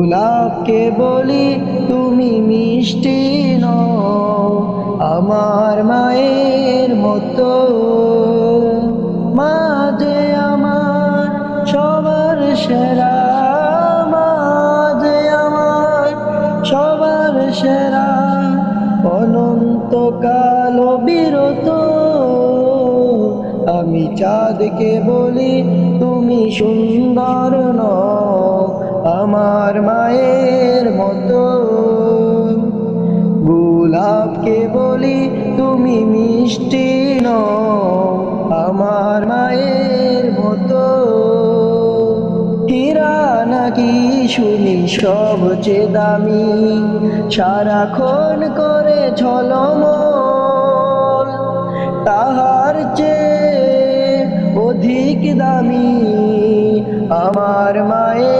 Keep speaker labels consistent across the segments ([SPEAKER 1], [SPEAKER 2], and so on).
[SPEAKER 1] গোলাপকে বলি তুমি মিষ্টি নও, আমার মায়ের মতো। মাঝে আমার, সবার সেরা মাঝে আমার, সবার সেরা অনন্তকাল বিরত আমি চাঁদকে বলি তুমি সুন্দর নও আমার মায়ের মতো। গোলাপকে বলি তুমি মিষ্টি নও, আমার মায়ের মতো। হীরা নাকি শুনি সবচেয়ে দামি, সারাক্ষণ করে ঝলমল। তাহার চেয়ে অধিক দামি আমার মায়ের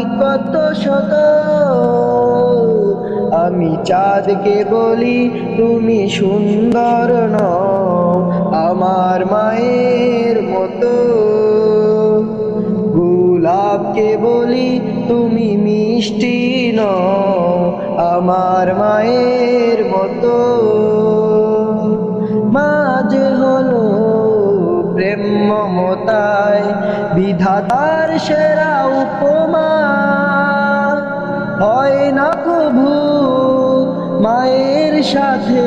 [SPEAKER 1] কত শত? আমি চাঁদকে বলি, তুমি সুন্দর নও, আমার মায়ের মতো। গোলাপকে বলি, তুমি মিষ্টি ন আমার মায়ের মতো। মাঝে হলো প্রেম মমতায়, বিধাতার সেরা উপমা। হয় না কভু মায়ের সাথে,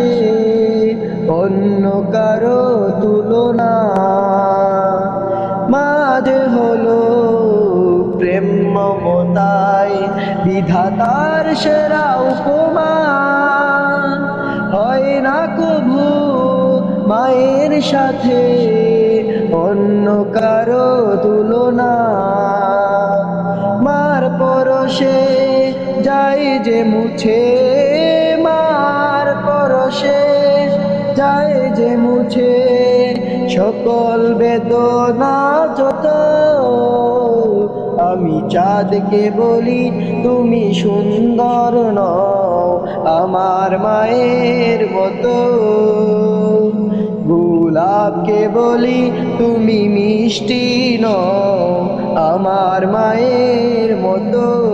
[SPEAKER 1] অন্য কারও তুলনা। মাঝে হলো প্রেম মমতায়, বিধাতার সেরা উপমা। হয় না কভু মায়ের সাথে, অন্য কারও তুলনা। মার পরশে যে মুছে মার পরশে, যায় যে মুছে সকল বেদনা যত। আমি চাঁদকে বলি, তুমি সুন্দর নও, আমার মায়ের মতো। গোলাপকে বলি, তুমি মিষ্টি নও, আমার মায়ের মতো।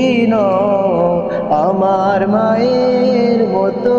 [SPEAKER 1] আমার মায়ের মতো।